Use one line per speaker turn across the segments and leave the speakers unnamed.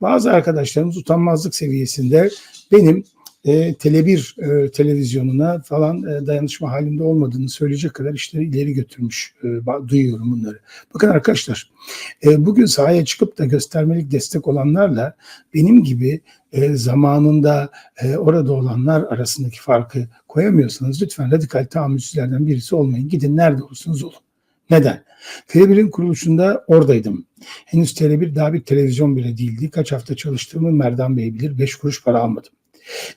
Bazı arkadaşlarımız utanmazlık seviyesinde benim e, Tele1 e, televizyonuna falan e, dayanışma halinde olmadığını söyleyecek kadar işleri ileri götürmüş. E, duyuyorum bunları. Bakın arkadaşlar e, bugün sahaya çıkıp da göstermelik destek olanlarla benim gibi e, zamanında e, orada olanlar arasındaki farkı koyamıyorsanız lütfen radikal tahammülsüzlerden birisi olmayın. Gidin nerede olursunuz olun. Neden? Tele1'in kuruluşunda oradaydım. Henüz Tele1 daha bir televizyon bile değildi. Kaç hafta çalıştığımı Merdan Bey bilir. Beş kuruş para almadım.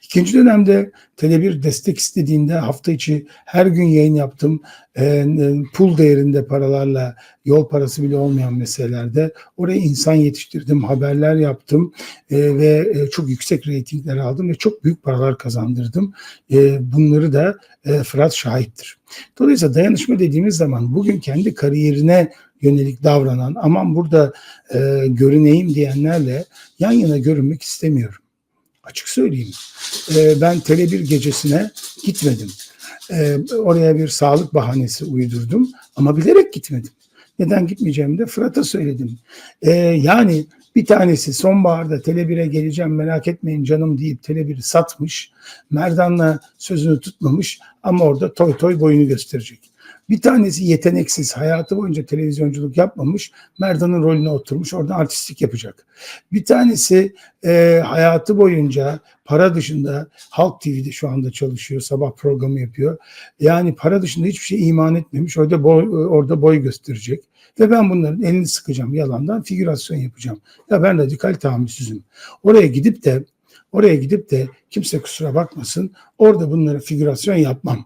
İkinci dönemde Tele1 destek istediğinde hafta içi her gün yayın yaptım. E, e, pul değerinde paralarla yol parası bile olmayan meselelerde oraya insan yetiştirdim, haberler yaptım e, ve e, çok yüksek reytingler aldım ve çok büyük paralar kazandırdım. E, bunları da e, Fırat şahittir. Dolayısıyla dayanışma dediğimiz zaman bugün kendi kariyerine yönelik davranan aman burada e, görüneyim diyenlerle yan yana görünmek istemiyorum. Açık söyleyeyim. E, ben Tele1 gecesine gitmedim. E, oraya bir sağlık bahanesi uydurdum ama bilerek gitmedim. Neden gitmeyeceğimi de Fırat'a söyledim. E, yani bir tanesi sonbaharda Tele1'e geleceğim merak etmeyin canım deyip Tele1'i satmış. Merdan'la sözünü tutmamış ama orada toy toy boyunu gösterecek. Bir tanesi yeteneksiz, hayatı boyunca televizyonculuk yapmamış, Merdan'ın rolüne oturmuş, orada artistlik yapacak. Bir tanesi e, hayatı boyunca para dışında Halk TV'de şu anda çalışıyor, sabah programı yapıyor. Yani para dışında hiçbir şey iman etmemiş, orada boy, orada boy gösterecek. Ve ben bunların elini sıkacağım, yalandan figürasyon yapacağım. Ya ben radikal tahammülsüzüm. Oraya gidip de oraya gidip de kimse kusura bakmasın, orada bunlara figürasyon yapmam.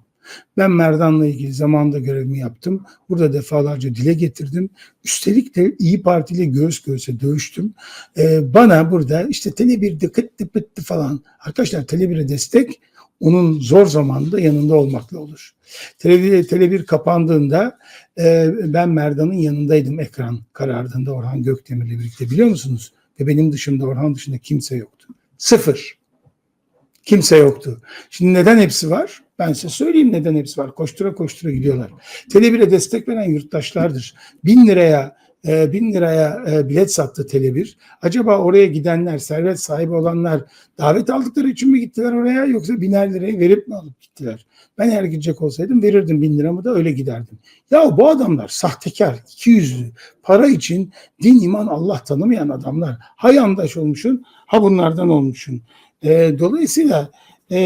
Ben Merdan'la ilgili zamanda görevimi yaptım. Burada defalarca dile getirdim. Üstelik de İyi Parti ile göğüs göğüse dövüştüm. Ee, bana burada işte Tele1'de kıttı pıttı falan. Arkadaşlar Tele1'e destek onun zor zamanında yanında olmakla olur. Tele1, Tele1 kapandığında e, ben Merdan'ın yanındaydım ekran karardığında Orhan Gökdemir'le birlikte biliyor musunuz? Ve benim dışımda Orhan dışında kimse yoktu. Sıfır. Kimse yoktu. Şimdi neden hepsi var? Ben size söyleyeyim neden hepsi var. Koştura koştura gidiyorlar. Tele1'e destek veren yurttaşlardır. Bin liraya e, bin liraya e, bilet sattı Tele1. Acaba oraya gidenler, servet sahibi olanlar davet aldıkları için mi gittiler oraya yoksa biner lirayı verip mi alıp gittiler? Ben eğer gidecek olsaydım verirdim bin liramı da öyle giderdim. Ya bu adamlar sahtekar, iki yüzlü, para için din, iman, Allah tanımayan adamlar. Ha yandaş olmuşsun, ha bunlardan olmuşsun. E, dolayısıyla e,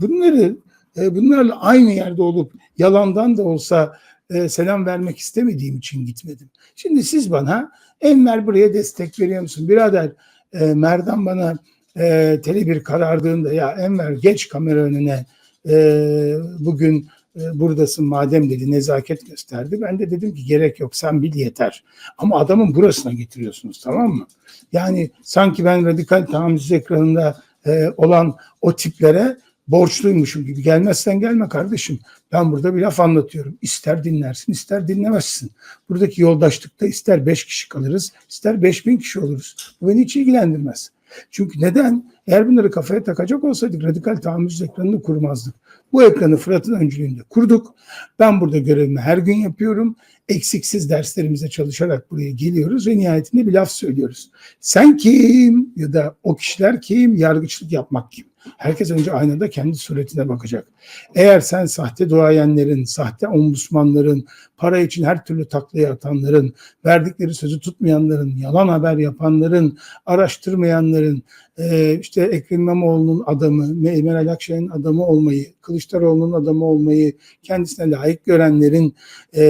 bunları e, bunlarla aynı yerde olup yalandan da olsa e, selam vermek istemediğim için gitmedim. Şimdi siz bana Enver buraya destek veriyor musun? Birader e, Merdan bana e, Tele1 karardığında ya Enver geç kamera önüne e, bugün e, buradasın madem dedi nezaket gösterdi. Ben de dedim ki gerek yok sen bil yeter. Ama adamın burasına getiriyorsunuz tamam mı? Yani sanki ben radikal tahammülsüz ekranında e, olan o tiplere borçluymuşum gibi. Gelmezsen gelme kardeşim. Ben burada bir laf anlatıyorum. İster dinlersin, ister dinlemezsin. Buradaki yoldaşlıkta ister beş kişi kalırız, ister beş bin kişi oluruz. Bu beni hiç ilgilendirmez. Çünkü neden? Eğer bunları kafaya takacak olsaydık radikal tahammülsüz ekranını kurmazdık. Bu ekranı Fırat'ın öncülüğünde kurduk. Ben burada görevimi her gün yapıyorum. Eksiksiz derslerimize çalışarak buraya geliyoruz ve nihayetinde bir laf söylüyoruz. Sen kim ya da o kişiler kim? Yargıçlık yapmak kim? Herkes önce aynada kendi suretine bakacak. Eğer sen sahte duayenlerin, sahte ombudsmanların, para için her türlü taklaya atanların, verdikleri sözü tutmayanların, yalan haber yapanların, araştırmayanların, e, işte Ekrem İmamoğlu'nun adamı, Meral Akşener'in adamı olmayı, Kılıçdaroğlu'nun adamı olmayı kendisine layık görenlerin e,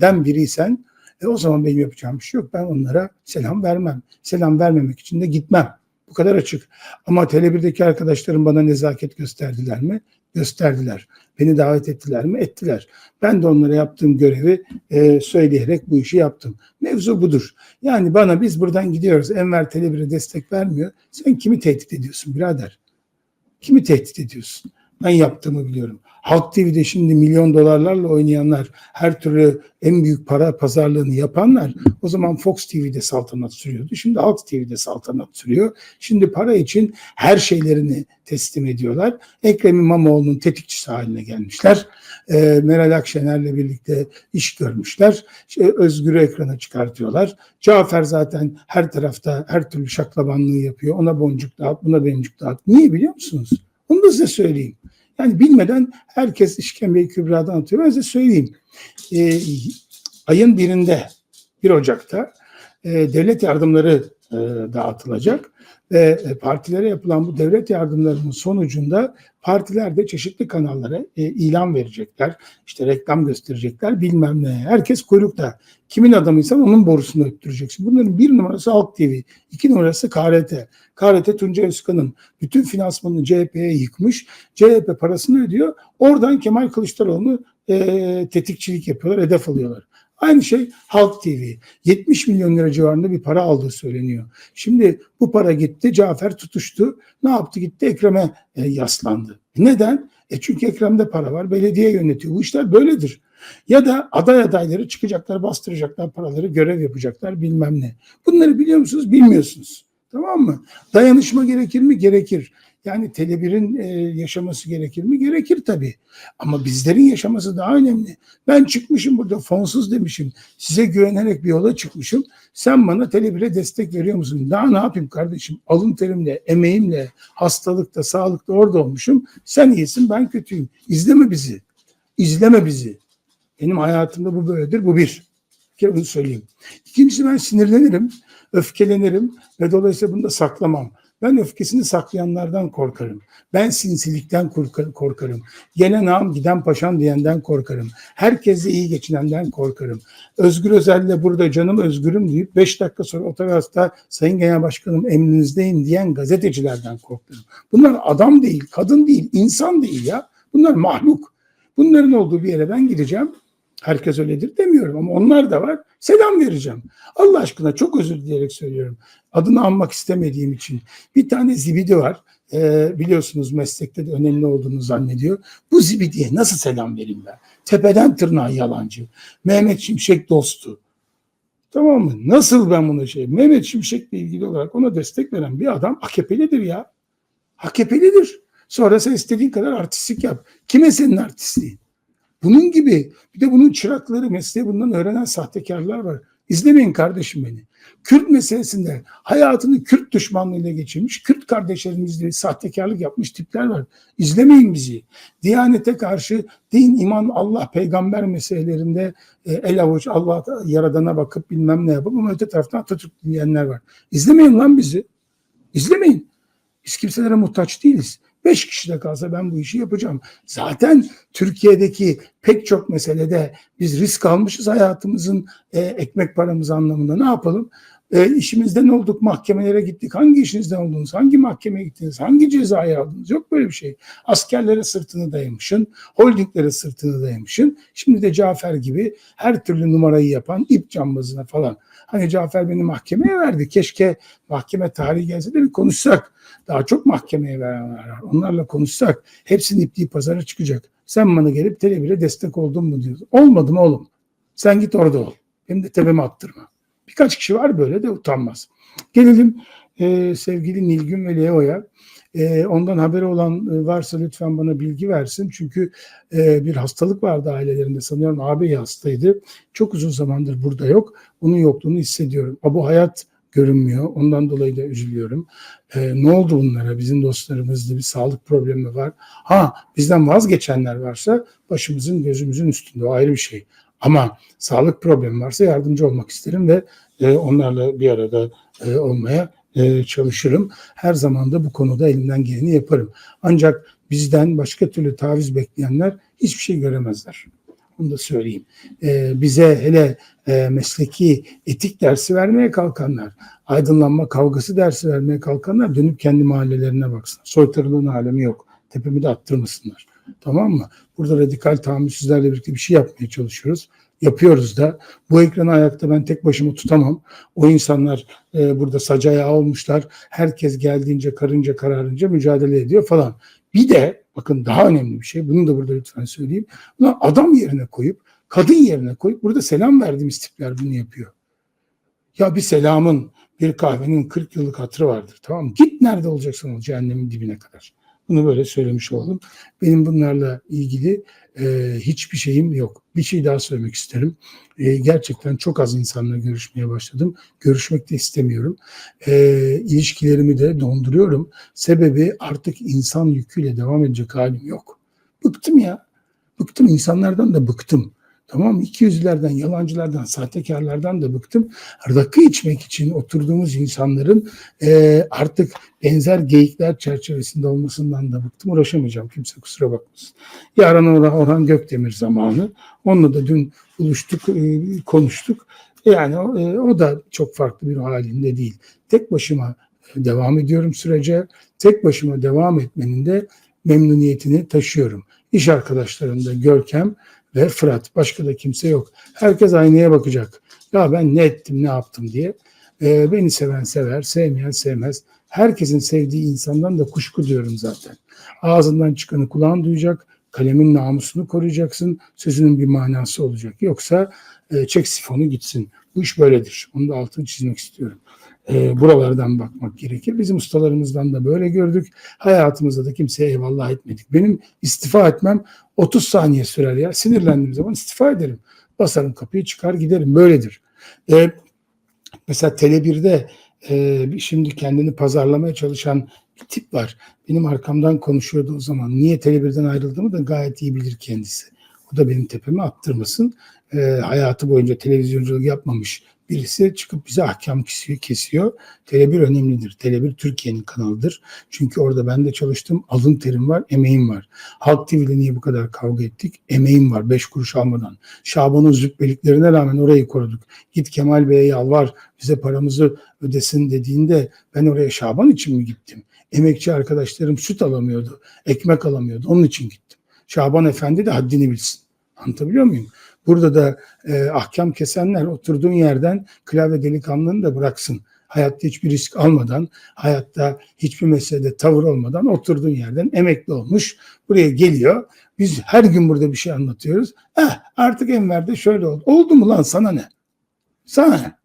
den biriysen e, o zaman benim yapacağım bir şey yok. Ben onlara selam vermem. Selam vermemek için de gitmem. Bu kadar açık. Ama Tele1'deki arkadaşlarım bana nezaket gösterdiler mi? Gösterdiler. Beni davet ettiler mi? Ettiler. Ben de onlara yaptığım görevi e, söyleyerek bu işi yaptım. Mevzu budur. Yani bana biz buradan gidiyoruz. Enver Tele1'e destek vermiyor. Sen kimi tehdit ediyorsun birader? Kimi tehdit ediyorsun? Ben yaptığımı biliyorum. Halk TV'de şimdi milyon dolarlarla oynayanlar, her türlü en büyük para pazarlığını yapanlar o zaman Fox TV'de saltanat sürüyordu. Şimdi Halk TV'de saltanat sürüyor. Şimdi para için her şeylerini teslim ediyorlar. Ekrem İmamoğlu'nun tetikçisi haline gelmişler. Ee, Meral Akşener'le birlikte iş görmüşler. Şey, Özgür'ü ekrana çıkartıyorlar. Cafer zaten her tarafta her türlü şaklabanlığı yapıyor. Ona boncuk dağıt, buna boncuk dağıt. Niye biliyor musunuz? Onu da size söyleyeyim. Yani bilmeden herkes işkembeyi kübradan atıyor. Ben size söyleyeyim. Ee, ayın birinde, 1 Ocak'ta e, devlet yardımları e, dağıtılacak ve e, partilere yapılan bu devlet yardımlarının sonucunda partiler de çeşitli kanallara e, ilan verecekler. İşte reklam gösterecekler bilmem ne. Herkes kuyrukta. Kimin adamıysan onun borusunu öttüreceksin. Bunların bir numarası Halk TV, iki numarası KRT. KRT Tuncay Özkan'ın bütün finansmanını CHP'ye yıkmış. CHP parasını ödüyor. Oradan Kemal Kılıçdaroğlu'nu e, tetikçilik yapıyorlar, hedef alıyorlar. Aynı şey Halk TV. 70 milyon lira civarında bir para aldığı söyleniyor. Şimdi bu para gitti, Cafer tutuştu. Ne yaptı? Gitti Ekrem'e e, yaslandı. Neden? E çünkü Ekrem'de para var, belediye yönetiyor. Bu işler böyledir. Ya da aday adayları çıkacaklar, bastıracaklar paraları, görev yapacaklar bilmem ne. Bunları biliyor musunuz? Bilmiyorsunuz. Tamam mı? Dayanışma gerekir mi? Gerekir. Yani Tele1'in e, yaşaması gerekir mi? Gerekir tabii. Ama bizlerin yaşaması daha önemli. Ben çıkmışım burada fonsuz demişim. Size güvenerek bir yola çıkmışım. Sen bana Tele1'e destek veriyor musun? Daha ne yapayım kardeşim? Alın terimle, emeğimle, hastalıkta, sağlıkta orada olmuşum. Sen iyisin, ben kötüyüm. İzleme bizi. İzleme bizi. Benim hayatımda bu böyledir. Bu bir. Bir kere bunu söyleyeyim. İkincisi ben sinirlenirim, öfkelenirim ve dolayısıyla bunu da saklamam. Ben öfkesini saklayanlardan korkarım. Ben sinsilikten korkar- korkarım. Gelen ağam giden paşam diyenden korkarım. Herkesle iyi geçinenden korkarım. Özgür Özel'le burada canım özgürüm deyip 5 dakika sonra otogarda Sayın Genel Başkanım emrinizdeyim diyen gazetecilerden korkarım. Bunlar adam değil, kadın değil, insan değil ya. Bunlar mahluk. Bunların olduğu bir yere ben gideceğim. Herkes öyledir demiyorum ama onlar da var. Selam vereceğim. Allah aşkına çok özür dileyerek söylüyorum. Adını anmak istemediğim için. Bir tane zibidi var. Ee, biliyorsunuz meslekte de önemli olduğunu zannediyor. Bu zibidiye nasıl selam vereyim ben? Tepeden tırnağa yalancı. Mehmet Şimşek dostu. Tamam mı? Nasıl ben bunu şey? Mehmet Şimşek'le ilgili olarak ona destek veren bir adam AKP'lidir ya. AKP'lidir. Sonra sen istediğin kadar artistlik yap. Kime senin artistliğin? Bunun gibi bir de bunun çırakları mesleği bundan öğrenen sahtekarlar var. İzlemeyin kardeşim beni. Kürt meselesinde hayatını Kürt düşmanlığıyla geçirmiş, Kürt kardeşlerimizle sahtekarlık yapmış tipler var. İzlemeyin bizi. Diyanete karşı din, iman, Allah, peygamber meselelerinde e, el avuç Allah yaradana bakıp bilmem ne yapıp ama öte taraftan Atatürk dinleyenler var. İzlemeyin lan bizi. İzlemeyin. Biz kimselere muhtaç değiliz. Beş kişi de kalsa ben bu işi yapacağım. Zaten Türkiye'deki pek çok meselede biz risk almışız hayatımızın e, ekmek paramız anlamında. Ne yapalım? E, işimizden olduk, mahkemelere gittik. Hangi işinizden oldunuz? Hangi mahkemeye gittiniz? Hangi cezayı aldınız? Yok böyle bir şey. Askerlere sırtını dayamışsın, holdinglere sırtını dayamışsın. Şimdi de Cafer gibi her türlü numarayı yapan ip cambazına falan. Hani Cafer beni mahkemeye verdi. Keşke mahkeme tarihi gelse de bir konuşsak. Daha çok mahkemeye verenler var. Onlarla konuşsak hepsinin ipliği pazara çıkacak. Sen bana gelip Tele1'e destek oldun mu diyorsun. Olmadım oğlum. Sen git orada ol. Benim de tepeme attırma. Birkaç kişi var böyle de utanmaz. Gelelim e, sevgili Nilgün ve Leo'ya. E, ondan haberi olan e, varsa lütfen bana bilgi versin. Çünkü e, bir hastalık vardı ailelerinde. Sanıyorum ağabey hastaydı. Çok uzun zamandır burada yok. Onun yokluğunu hissediyorum. Abu Hayat görünmüyor. Ondan dolayı da üzülüyorum. Ee, ne oldu bunlara? Bizim dostlarımızda bir sağlık problemi var. Ha bizden vazgeçenler varsa başımızın gözümüzün üstünde o ayrı bir şey. Ama sağlık problemi varsa yardımcı olmak isterim ve e, onlarla bir arada e, olmaya e, çalışırım. Her zaman da bu konuda elimden geleni yaparım. Ancak bizden başka türlü taviz bekleyenler hiçbir şey göremezler. Onu da söyleyeyim. Ee, bize hele e, mesleki etik dersi vermeye kalkanlar, aydınlanma kavgası dersi vermeye kalkanlar dönüp kendi mahallelerine baksın. Soytarılığın alemi yok. Tepemi de attırmasınlar. Tamam mı? Burada radikal tahammülsüzlerle birlikte bir şey yapmaya çalışıyoruz. Yapıyoruz da. Bu ekranı ayakta ben tek başıma tutamam. O insanlar e, burada sac ayağı olmuşlar. Herkes geldiğince karınca kararınca mücadele ediyor falan. Bir de bakın daha önemli bir şey. Bunu da burada lütfen söyleyeyim. Ulan adam yerine koyup kadın yerine koyup burada selam verdiğimiz tipler bunu yapıyor. Ya bir selamın bir kahvenin 40 yıllık hatırı vardır tamam mı? Git nerede olacaksan ol cehennemin dibine kadar. Bunu böyle söylemiş oldum. Benim bunlarla ilgili e, hiçbir şeyim yok. Bir şey daha söylemek isterim. E, gerçekten çok az insanla görüşmeye başladım. Görüşmek de istemiyorum. E, ilişkilerimi de donduruyorum. Sebebi artık insan yüküyle devam edecek halim yok. Bıktım ya. Bıktım insanlardan da bıktım. Tamam mı? İkiyüzlülerden, yalancılardan, sahtekarlardan da bıktım. Rakı içmek için oturduğumuz insanların e, artık benzer geyikler çerçevesinde olmasından da bıktım. Uğraşamayacağım kimse kusura bakmasın. Yarın Orhan, Orhan Gökdemir zamanı. Onunla da dün buluştuk, e, konuştuk. Yani o, e, o da çok farklı bir halinde değil. Tek başıma e, devam ediyorum sürece. Tek başıma devam etmenin de memnuniyetini taşıyorum. İş arkadaşlarım da Görkem ve Fırat. Başka da kimse yok. Herkes aynaya bakacak. Ya ben ne ettim, ne yaptım diye. Ee, beni seven sever, sevmeyen sevmez. Herkesin sevdiği insandan da kuşku diyorum zaten. Ağzından çıkanı kulağın duyacak. Kalemin namusunu koruyacaksın. Sözünün bir manası olacak. Yoksa e, çek sifonu gitsin. Bu iş böyledir. Onu da altını çizmek istiyorum. E, buralardan bakmak gerekir. Bizim ustalarımızdan da böyle gördük. Hayatımızda da kimseye eyvallah etmedik. Benim istifa etmem 30 saniye sürer ya. Sinirlendiğim zaman istifa ederim. Basarım kapıyı çıkar giderim. Böyledir. E, mesela Tele1'de e, şimdi kendini pazarlamaya çalışan bir tip var. Benim arkamdan konuşuyordu o zaman. Niye Tele1'den ayrıldığımı da gayet iyi bilir kendisi. O da benim tepeme attırmasın. E, hayatı boyunca televizyonculuk yapmamış birisi çıkıp bize ahkam kesiyor. kesiyor. Tele1 önemlidir. Tele1 Türkiye'nin kanalıdır. Çünkü orada ben de çalıştım. Alın terim var, emeğim var. Halk TV'de niye bu kadar kavga ettik? Emeğim var. Beş kuruş almadan. Şaban'ın züppeliklerine rağmen orayı koruduk. Git Kemal Bey'e yalvar bize paramızı ödesin dediğinde ben oraya Şaban için mi gittim? Emekçi arkadaşlarım süt alamıyordu. Ekmek alamıyordu. Onun için gittim. Şaban Efendi de haddini bilsin. Anlatabiliyor muyum? Burada da e, ahkam kesenler oturduğun yerden klavye delikanlılığını da bıraksın. Hayatta hiçbir risk almadan, hayatta hiçbir meselede tavır olmadan oturduğun yerden emekli olmuş. Buraya geliyor. Biz her gün burada bir şey anlatıyoruz. Eh artık Enver'de şöyle oldu. Oldu mu lan sana ne? Sana ne?